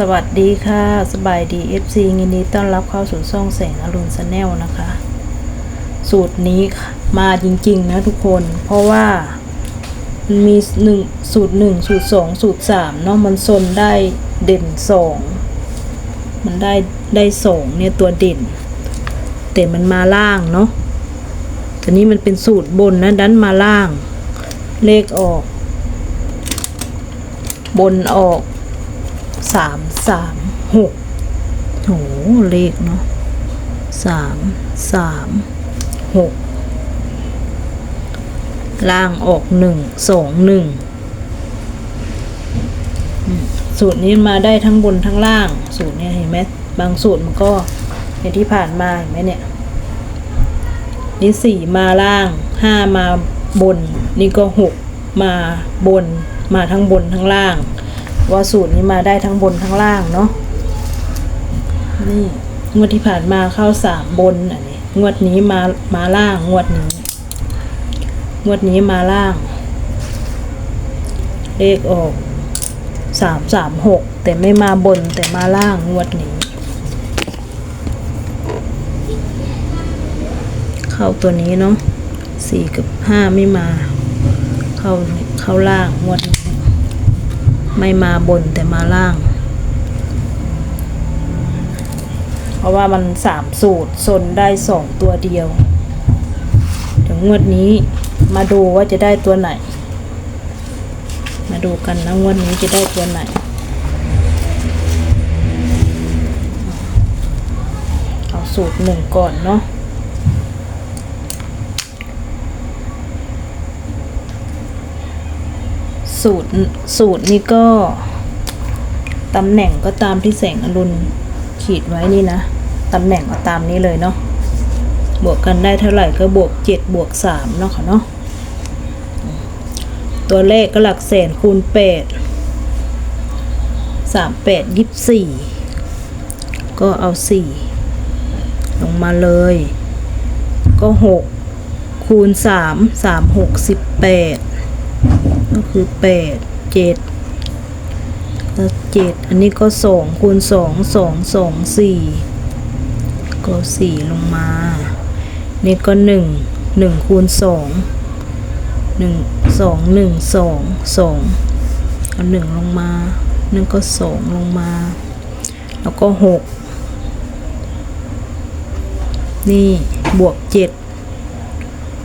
สวัสดีค่ะ สบายดี FC ยินดีต้อนรับเข้าสู่ช่องแสงอรุณชาแนลนะคะ สูตรนี้มาจริงๆนะทุกคน เพราะว่ามันมีหนึ่งสูตรหนึ่งสูตรสองสูตรสามเนาะมันซนได้เด่นสองมันได้ได้สองเนี่ยตัวเด่น แต่มันมาล่างเนาะแต่นี้มันเป็นสูตรบนนะดันมาล่าง เลขออก บนออก สามสามหกโหเลขเนาะสามสามหกล่างออกหนึ่งสองหนึ่งสูตรนี้มาได้ทั้งบนทั้งล่าง สูตรเนี้ยเห็นไหมบางสูตรมันก็อย่างที่ผ่านมาเห็นไหมเนี่ย นี่สี่มาล่างห้ามาบน นี่ก็หกมาบนมาทั้งบนทั้งล่าง ว่าสูตรนี้มาได้ทั้งบนทั้งล่างเนาะนี่งวดที่ผ่านมาเข้าสามบนอันนี้งวดนี้มามาล่างงวดนี้ งวดนี้มาล่าง เลขออกสามสามหกแต่ไม่มาบนแต่มาล่างงวดนี้ เข้าตัวนี้เนาะสี่กับห้าไม่มา เข้าเข้าล่างงวดนี้ ไม่มาบนแต่มาล่าง เพราะว่ามันสามสูตรซนได้สองตัวเดียวเดี๋ยวงวดนี้มาดูว่าจะได้ตัวไหน มาดูกันนะงวดนี้จะได้ตัวไหน เอาสูตรหนึ่งก่อนเนาะ สูตรสูตรนี้ก็ตำแหน่งก็ตามที่แสงอรุณขีดไว้นี่นะตำแหน่งก็ตามนี้เลยเนาะบวกกันได้เท่าไหร่ก็บวกเจ็ดบวกสามเนาะค่ะเนาะตัวเลขก็หลักแสนคูณแปดสามแปดยี่สี่ก็เอาสี่ลงมาเลย ก็หกคูณสามสามห ก็คือแปดเจ็ดแล้วเจ็ดอันนี้ก็สองคูณสองสองสองสี่ก็สี่ลงมา นี่ก็หนึ่งหนึ่งคูณสองหนึ่งสองหนึ่งสองสองเอาหนึ่งลงมานั่นก็สองลงมา แล้วก็หกนี่บวกเจ็ด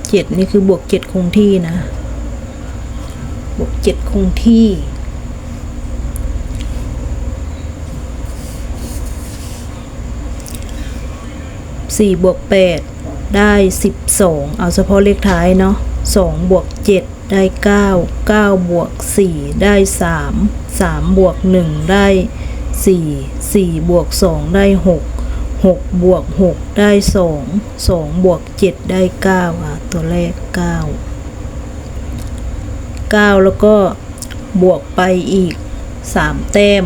เจ็ดนี่คือบวกเจ็ดคงที่นะ บวกเจ็ดคงที่ สี่บวกแปดได้สิบสองเอาเฉพาะเลขท้ายเนาะสองบวกเจ็ดได้เก้าเก้าบวกสี่ได้สามสามบวกหนึ่งได้สี่สี่บวกสองได้หกหกบวกหกได้สองสองบวกเจ็ดได้เก้าอะตัวแรกเก้า 9 แล้วก็บวกไปอีก 3 แต้ม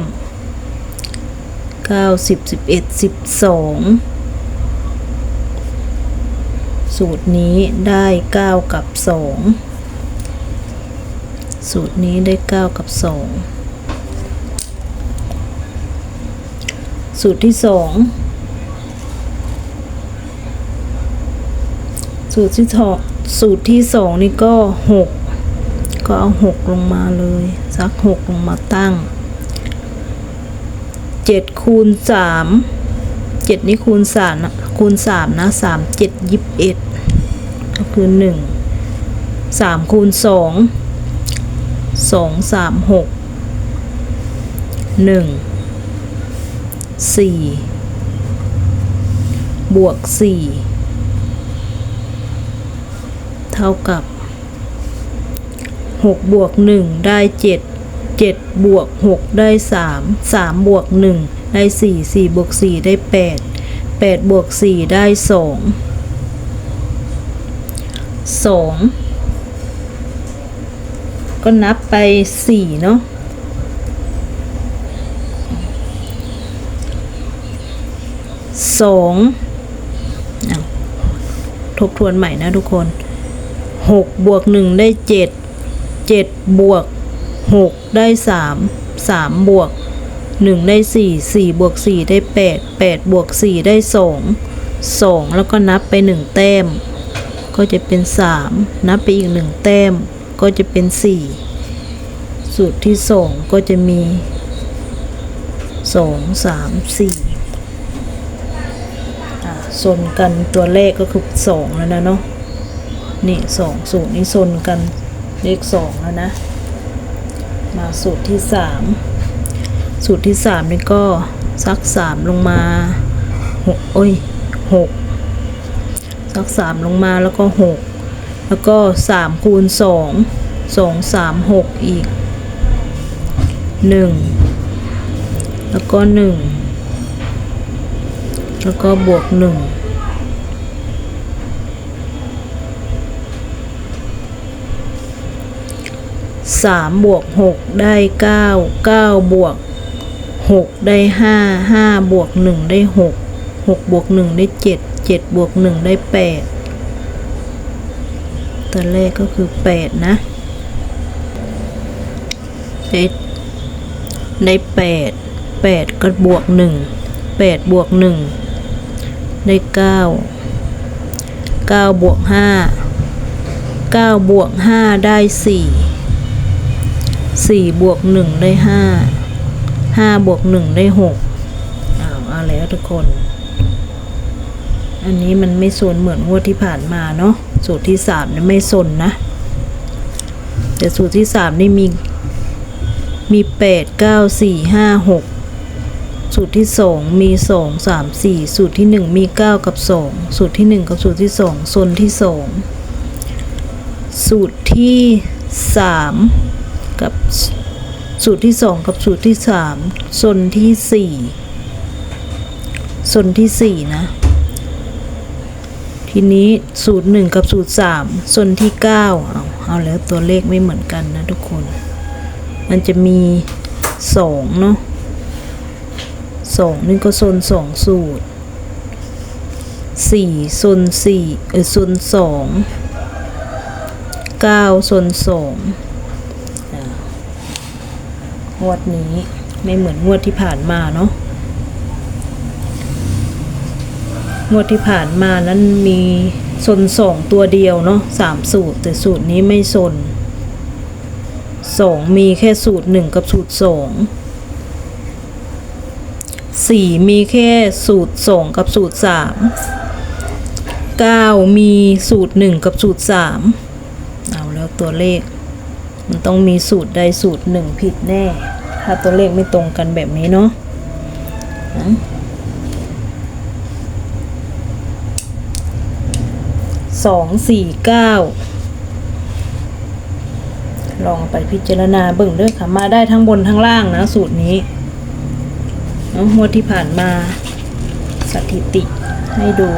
9 10 11 12 สูตรนี้ได้ 9 กับ 2 สูตรนี้ได้ 9 กับ 2 สูตรที่ 2 สูตรที่สองสูตรที่ 2 นี่ก็ 6 ก็เอาหกลงมาเลยสักหกลงมาตั้งเจ็ดคูณสามเจ็ดนี่คูณสามนะคูณสามนะสามเจ็ดยิบเอ็ดก็คือหนึ่งสามคูณสองสองสามหกหนึ่งสี่บวกสี่เท่ากับ หกบวกหนึ่งได้เจ็ดเจ็ดบวกหกได้สามสามบวกหนึ่งได้สี่สี่บวกสี่ได้แปดแปดบวกสี่ได้สองสองก็นับไปสี่เนาะสองทบทวนใหม่นะทุกคนหกบวกหนึ่งได้เจ็ดเจ็ดบวกหกได้สามสามบวกหนึ่งได้สี่สี่บวกสี่ได้แปดแปดบวกสี่ได้สองสองแล้วก็นับไปหนึ่งแต้ม ก็จะเป็นสามนับไปอีกหนึ่งแต้ม ก็จะเป็นสี่สูตรที่สองก็จะมีสองสามสี่วนกันตัวเลขก็คือสองแล้วนะเนาะ นี่สองสูตรนี้ส่วนกัน เลขสองแล้วนะ มาสูตรที่สามสูตรที่สามนี่ก็ซักสามลงมาหกโอ้ยหกซักสามลงมาแล้วก็หกแล้วก็สามคูณสองสองสามหกอีกหนึ่งแล้วก็หนึ่งแล้วก็บวกหนึ่ง สามบวกหกได้เก้าเก้าบวกหกได้ห้าห้าบวกหนึ่งได้หกหกบวกหนึ่งได้เจ็ดเจ็ดบวกหนึ่งได้แปดตัวเลขก็คือแปดนะได้ได้แปดแปดก็บวกหนึ่งแปดบวกหนึ่งได้เก้าเก้าบวกห้าเก้าบวกห้าได้สี่ สี่บวกหนึ่งได้ห้าห้าบวกหนึ่งได้หกอ้าวเอาแล้วทุกคน อันนี้มันไม่โซนเหมือนงวดที่ผ่านมาเนาะสูตรที่สามนี่ไม่โซนนะ แต่สูตรที่สามนี่มีมีแปดเก้าสี่ห้าหกสูตรที่สองมีสองสามสี่สูตรที่หนึ่งมีเก้ากับสองสูตรที่หนึ่งกับสูตรที่สองโซนที่สองสูตรที่สาม กับสูตรที่สองกับสูตรที่สามโซนที่สี่โซนที่สี่นะ ทีนี้สูตรหนึ่งกับสูตรสามส่วนที่เก้าเอาเอาแล้วตัวเลขไม่เหมือนกันนะทุกคน มันจะมีสองเนาะสองนี่ก็โซนสองสูตรสี่โซนสี่เออโซนสองเก้าโซนสอง งวดนี้ไม่เหมือนงวดที่ผ่านมาเนาะงวดที่ผ่านมานั้นมีซนสองตัวเดียวเนาะสามสูตร แต่สูตรนี้ไม่ซนสองมีแค่สูตรหนึ่งกับสูตรสองสี่มีแค่สูตรสองกับสูตรสามเก้ามีสูตรหนึ่งกับสูตรสามเอาแล้วตัวเลข มันต้องมีสูตรใดสูตรหนึ่งผิดแน่ ถ้าตัวเลขไม่ตรงกันแบบนี้เนาะสองสี่เก้าลองไปพิจารณาเบิ่งเด้อค่ะ มาได้ทั้งบนทั้งล่างนะ สูตรนี้เนาะงวดที่ผ่านมาสถิติให้ดู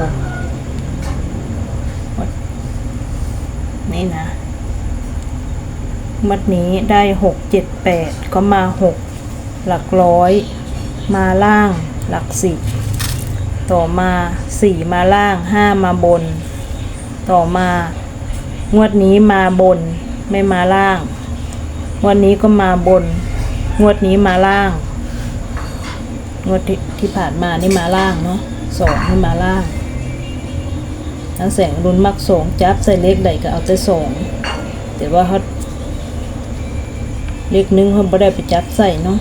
นี่นะ มัดนี้ได้หกเจ็ดแปดก็มาหกหลักร้อย มาล่างหลักสิบต่อมาสี่มาล่างห้ามาบน ต่อมางวดนี้มาบนไม่มาล่าง งวดนี้ก็มาบน งวดนี้มาล่าง งวดที่ที่ผ่านมานี่มาล่างเนาะสองนี่มาล่างทั้งแสงรุนมักสองจับใส่เลขใดก็เอาแต่สองแต่ว่าเขา เลขหนึ่งเขาไม่ได้ไปจับใส่เนาะ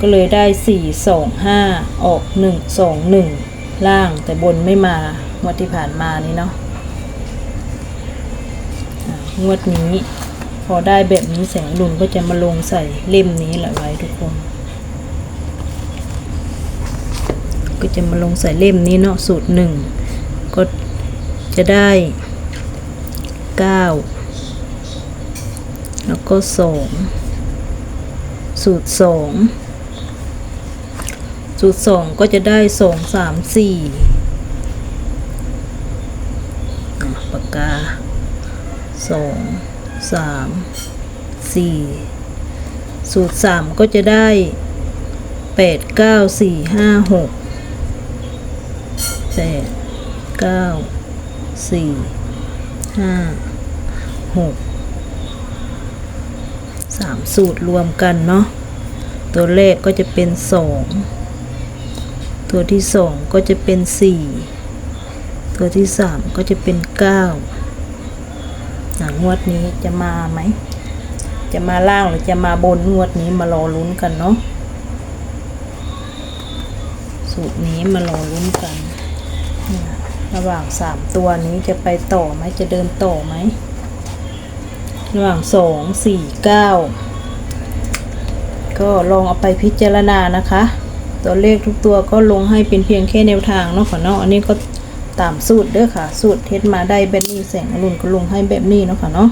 ก็เลยได้สี่สองห้าออกหนึ่งสองหนึ่งล่างแต่บนไม่มางวดที่ผ่านมานี้เนาะงวดนี้พอได้แบบนี้แสงลุนก็จะมาลงใส่เล่มนี้แหละไว้ทุกคน ก็จะมาลงใส่เล่มนี้เนาะสูตรหนึ่งก็จะได้เก้า แล้วก็สองสูตรสองสูตรสองก็จะได้สองสามสี่อะปากกาสองสามสี่สูตรสามก็จะได้แปดเก้าสี่ห้าหกแปดเก้าสี่ห้าหก สามสูตรรวมกันเนาะตัวแรกก็จะเป็นสองตัวที่สองก็จะเป็นสี่ตัวที่สามก็จะเป็นเก้าอะงวดนี้จะมาไหม จะมาล่างหรือจะมาบนงวดนี้มารอลุ้นกันเนาะสูตรนี้มารอลุ้นกัน ระหว่างสามตัวนี้จะไปต่อไหมจะเดินต่อไหม ระหว่างสองสี่เก้าก็ลองเอาไปพิจารณานะคะ ตัวเลขทุกตัวก็ลงให้เป็นเพียงแค่แนวทางเนาะค่ะเนาะอันนี้ก็ตามสูตรเด้อค่ะ สูตรเทสมาได้แบบนี้แสงอรุณก็ลงให้แบบนี้เนาะค่ะเนาะ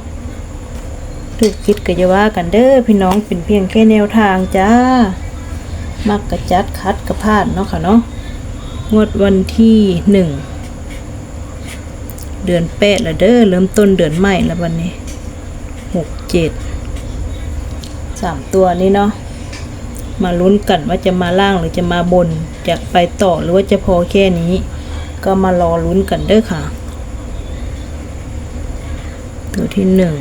ถูกคิดก็จะว่ากันเด้อพี่น้องเป็นเพียงแค่แนวทางจ้า มักกระจัดคัดกระพาดเนาะค่ะเนาะงวดวันที่หนึ่งเดือนแปดละเด้อเริ่มต้นเดือนใหม่แล้ววันนี้ หกเจ็ดสามตัวนี้เนาะมาลุ้นกันว่าจะมาล่างหรือจะมาบนจะไปต่อหรือว่าจะพอแค่นี้ ก็มารอลุ้นกันเด้อค่ะ ตัวที่หนึ่ง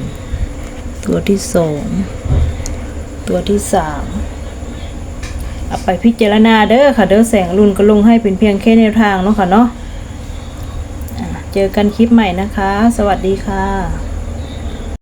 ตัวที่สองตัวที่สามเอาไปพิจารณาเด้อค่ะ เด้อแสงรุ่นก็ลงให้เป็นเพียงแค่แนวทางเนาะค่ะเนาะอะเจอกันคลิปใหม่นะคะ สวัสดีค่ะ